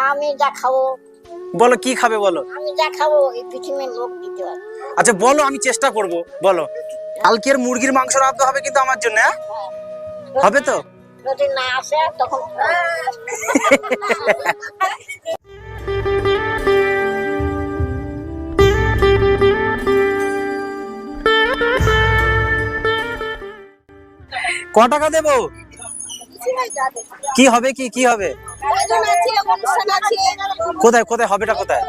আমি যা খাব। বলো কি খাবে বলো? আমি যা খাব এই পৃথিবীর লোক দিতে পারে আচ্ছা বলো আমি চেষ্টা করব বলো। কালকের মুরগির মাংস রাখতে হবে কিন্তু আমার জন্য হ্যাঁ? হবে তো? যদি না আসে তখন ক টাকা দেবো। কি হবে কি কি হবে? কোথায় কোথায় হবেটা কোথায়?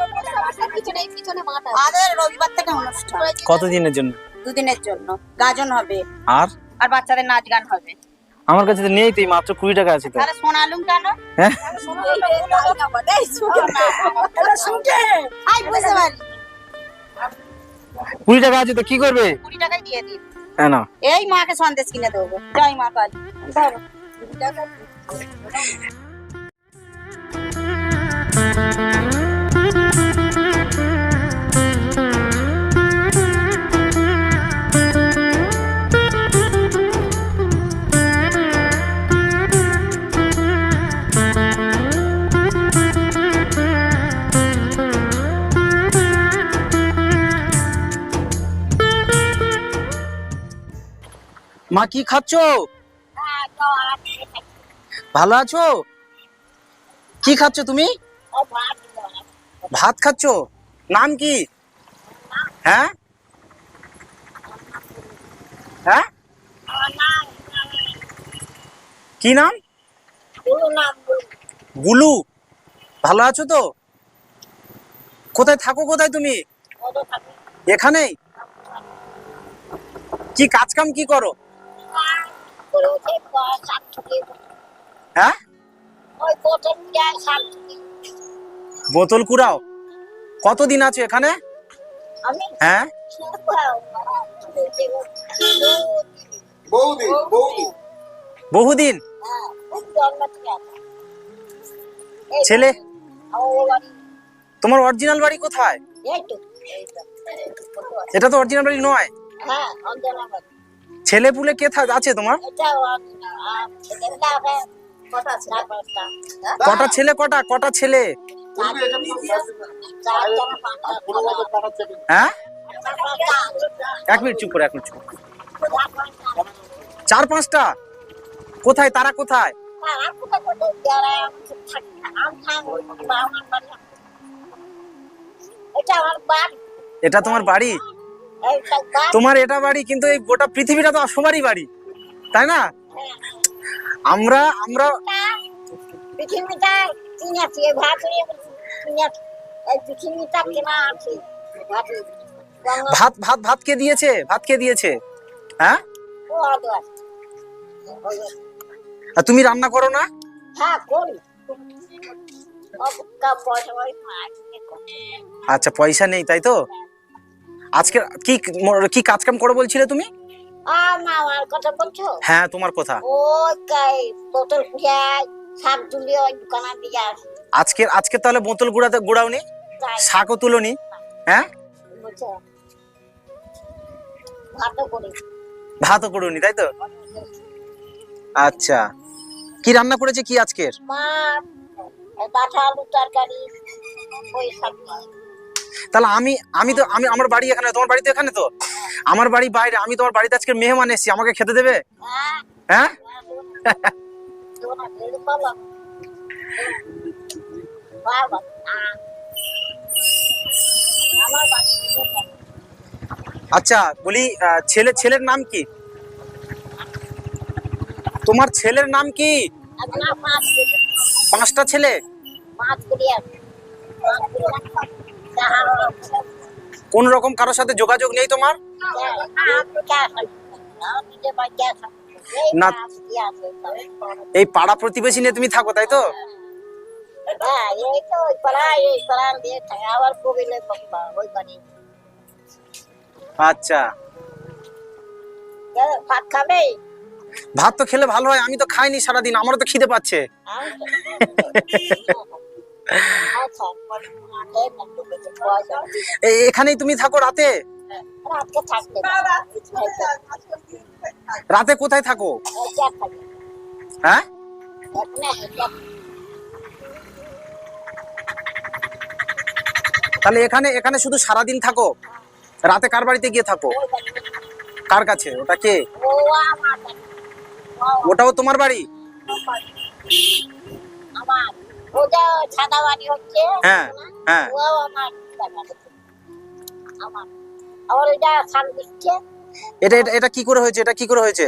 আমাদের রবিবার থেকে অনুষ্ঠান। কত জন্য? দুদিনের জন্য। গাজন হবে। আর? আর বাচ্চাদের নাচ গান হবে। আমার কাছে তো নেই তুই মাত্র কুড়ি টাকা আছে তো। তাহলে সোনালুম কেন? হ্যাঁ? কুড়ি টাকা আছে তো কি করবে? কুড়ি টাকায় দিয়ে দিন। হ্যাঁ না এই মাকে সন্দেশ কিনে দেবো। জয় মা কালী। ধরো। মা কি খাচ্ছ? ভালো আছো? কি খাচ্ছ তুমি? ভাত খাচ্ছ? নাম কি? হ্যাঁ? হ্যাঁ? কি নাম? গুলু। ভালো আছো তো? কোথায় থাকো, কোথায় তুমি? এখানেই? কি কাজ কাম কি করো? হ্যাঁ? বোতল কুড়াও। কতদিন আছো এখানে? হ্যাঁ? বহুদিন হ্যাঁ, ছেলে? তোমার অরিজিনাল বাড়ি কোথায়? এটা তো অরিজিনাল বাড়ি নয়। হ্যাঁ, ছেলে পুলে কে থা- আছে তোমার? কটা। হ্যাঁ? কটা ছেলে কটা? কটা ছেলে? চার- পাঁচটা, হ্যাঁ? এক মিনিট চুপ করে এক মিনিট চুপ চার পাঁচটা? কোথায়? তারা কোথায়? হ্যাঁ। এটা আমার বাড়ি। এটা তোমার বাড়ি? বাড়ি। তোমার এটা বাড়ি কিন্তু এই গোটা পৃথিবীটা তো সবারই বাড়ি। তাই না? আমরা আমরা ভাত ভাত ভাত কে দিয়েছে? ভাত কে দিয়েছে? হ্যাঁ? তুমি রান্না করো না? হ্যাঁ আচ্ছা পয়সা নেই, তাই তো? আজকে কি কি কাজ কাম করো বলছিলে তুমি? আমার কথা বলছো? হ্যাঁ তোমার কথা। ওই বোতল শাক তুলে ওই দোকানে দিয়ে আজকে আজকে তাহলে বোতল গুড়াতে গুড়াওনি শাকও তুলোনি হ্যাঁ? ভাতও করি। ভাতও করুনি তাই তো? আচ্ছা। কি রান্না করেছে কি আজকের? বাটা আলু তরকারি ওই তাহলে আমি আমি তো আমি আমার বাড়ি এখানে তোমার বাড়ি তো এখানে তো? আমার বাড়ি বাইরে, আমি তোমার বাড়িতে আজকে মেহমান এসেছি, আমাকে খেতে দেবে? হ্যাঁ? আচ্ছা বলি ছেলে, ছেলের নাম কি? তোমার ছেলের নাম কি? পাঁচটা ছেলে? কোন রকম কারোর সাথে যোগাযোগ নেই তোমার? না। এই পাড়া প্রতিবেশী নিয়ে তুমি থাকো তাই তো আচ্ছা ভাত খাবে ভাত তো খেলে ভালো হয় আমি তো খাইনি সারাদিন আমারও তো খিদে পাচ্ছে এখানেই তুমি থাকো রাতে। রাতে কোথায় থাকো? হ্যাঁ তাহলে এখানে এখানে শুধু সারাদিন থাকো? রাতে কার বাড়িতে গিয়ে থাকো? কার কাছে? ওটা কে? ওটাও তোমার বাড়ি? আমার। ওটা সাদা বাড়ি হচ্ছে। হ্যাঁ হ্যাঁ। আমার। আবার ওইটা খান দিচ্ছে। এটা এটা এটা কি করে হয়েছে? এটা কি করে হয়েছে?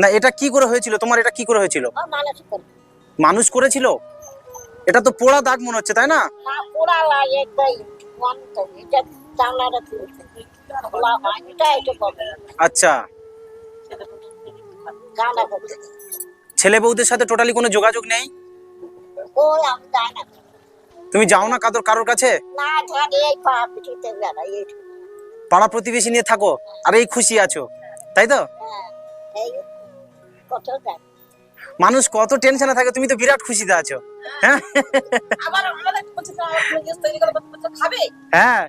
না এটা কি করে হয়েছিল? তোমার এটা কি করে হয়েছিল? মানুষ করেছিল? এটা তো পোড়া দাগ মনে হচ্ছে তাই না? এটা এটা এটা আচ্ছা। ছেলে বউদের সাথে টোটালি কোনো যোগাযোগ নেই? ওই আমি যাই না তুমি যাও না কাদর কারোর কাছে? না ঝাড়ে এই পা পিঠিতে বেড়াই পাড়া প্রতিবেশী নিয়ে থাকো আর এই খুশি আছো তাই তো? হ্যাঁ মানুষ কত টেনশনে থাকে তুমি তো বিরাট খুশিতে আছো হ্যাঁ? হ্যাঁ।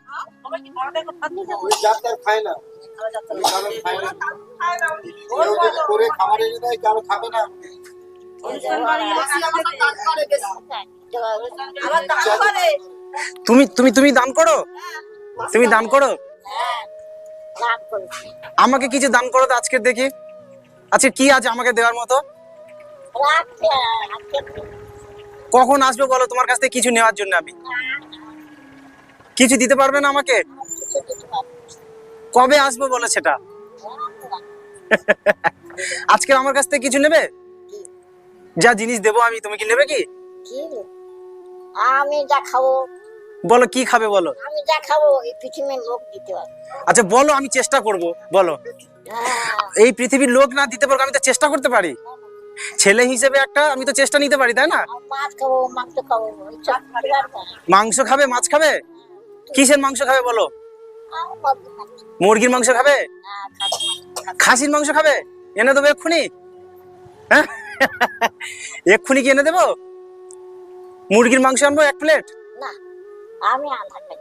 খায় না? তুমি তুমি তুমি দান করো? তুমি দান করো? আমাকে কিছু দান করো তো আজকে দেখি। আজকে কি আছে আমাকে দেওয়ার মতো? কখন আসবে বলো? তোমার কাছ থেকে কিছু নেওয়ার জন্য আমি। কিছু দিতে পারবে না আমাকে। কবে আসব বলো সেটা? আজকে আমার কাছ থেকে কিছু নেবে? যা জিনিস দেবো আমি তুমি কি নেবে কি? কি? আমি যা খাব। বলো কি খাবে বলো? আমি যা খাব এই পৃথিবীর লোক দিতে আচ্ছা বলো আমি চেষ্টা করব বলো। হ্যাঁ। এই পৃথিবীর লোক না দিতে পারব আমি তো চেষ্টা করতে পারি। ছেলে হিসেবে একটা আমি তো চেষ্টা নিতে পারি তাই না? মাংস খাব মাছ খাবে? কিসের মাংস খাবে বলো। মুরগির মাংস খাবে? হ্যাঁ। খাসির মাংস খাবে? এনে দেবো এক্ষুনি। হ্যাঁ? এক্ষুনি কি এনে দেবো? মুরগির মাংস আনব এক প্লেট? না আমি আধা খাই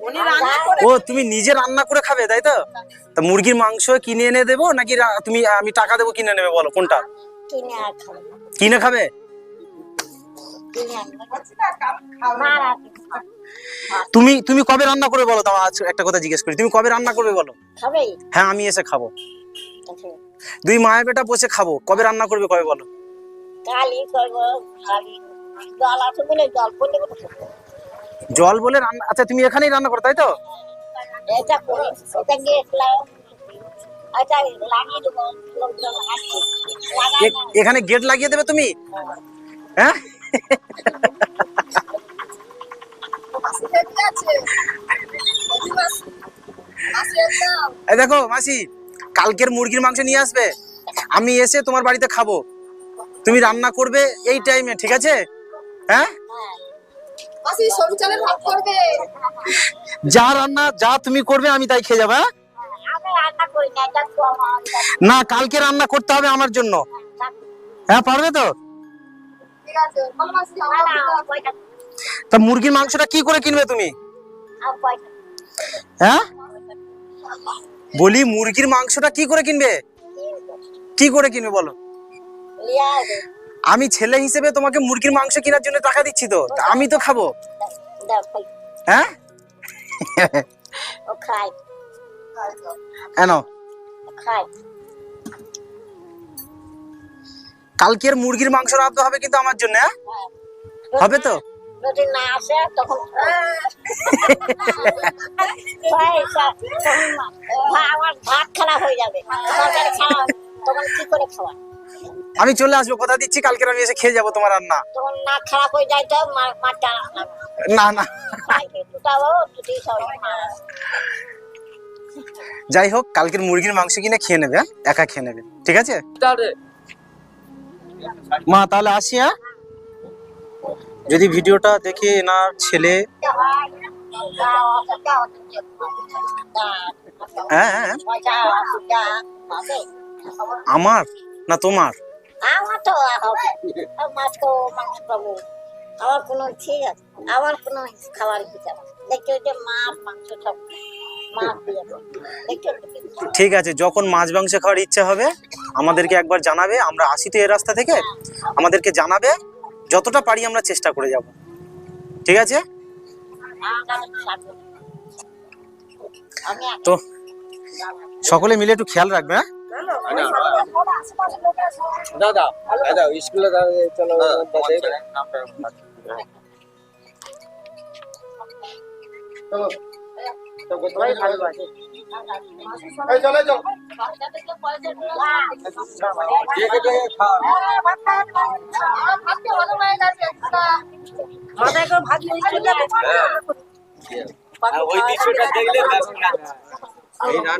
উনি রান্না করে ও তুমি নিজে রান্না করে খাবে তাই তো? তা মুরগির মাংস কিনে এনে দেবো নাকি তুমি আমি টাকা দেবো কিনে নেবে বলো কোনটা? কিনে আর খাব তুমি তুমি কবে রান্না করবে বলো? তাও আজ একটা কথা জিজ্ঞেস করি। তুমি কবে রান্না করবে বলো? হ্যাঁ আমি এসে খাব। দুই মায়ের বেটা বসে খাব কবে রান্না করবে কবে বলো করব জল আছে বলে জল বলে জল বলে রান্না আচ্ছা তুমি এখানেই রান্না করো তাই তো এটা করি এটা লাগিয়ে দেবো এখানে গেট লাগিয়ে দেবে তুমি হ্যাঁ দেখো মাসি কালকের মুরগির মাংস নিয়ে আসবে? আমি এসে তোমার বাড়িতে খাব। তুমি রান্না করবে এই টাইমে ঠিক আছে? হ্যাঁ? যা রান্না যা তুমি করবে আমি তাই খেয়ে যাব হ্যাঁ? না কালকে রান্না করতে হবে আমার জন্য। হ্যাঁ পারবে তো? তা মুরগির মাংসটা কি করে কিনবে তুমি? হ্যাঁ? বলি, মুরগির মাংসটা কি করে কিনবে? কি করে কিনবে বলো? আমি ছেলে হিসেবে তোমাকে মুরগির মাংস কেনার জন্য টাকা দিচ্ছি তো আমি তো খাব। হ্যাঁ? কেন কালকের মুরগির মাংস রাখতে হবে কিন্তু আমার জন্য হ্যাঁ? হবে তো? যদি না আসে তখন আমার ভাত খারাপ হয়ে যাবে। তখন কি করে খাওয়া? আমি চলে আসব কথা দিচ্ছি কালকের আমি এসে খেয়ে যাব তোমার রান্না। তখন না খারাপ হয়ে যায় তো না না। যাই হোক কালকের মুরগির মাংস কিনে খেয়ে নেবে হ্যাঁ? একা খেয়ে নেবে। ঠিক আছে? মা তাহলে আসি হ্যাঁ? যদি ভিডিওটা দেখে এনার ছেলে হ্যাঁ হ্যাঁ, হ্যাঁ। আমার না তোমার? আমার তো মাছ খাব মাংস খাব আমার কোনো ঠিক আছে আমার কোনো খাবার যে মাছ মাংস সব। ঠিক আছে যখন মাছ মাংস খাওয়ার ইচ্ছা হবে আমাদেরকে একবার জানাবে। আমরা আসি তো এই রাস্তা থেকে। আমাদেরকে জানাবে। যতটা পারি আমরা চেষ্টা করে যাব ঠিক আছে তো সকলে মিলে একটু খেয়াল রাখবে হ্যাঁ দাদা দাদা স্কুলে চলো চলো এই চলে চলো মাথায় করে ভাত নিয়ে চলে যাবে ওই দৃশ্যটা দেখলে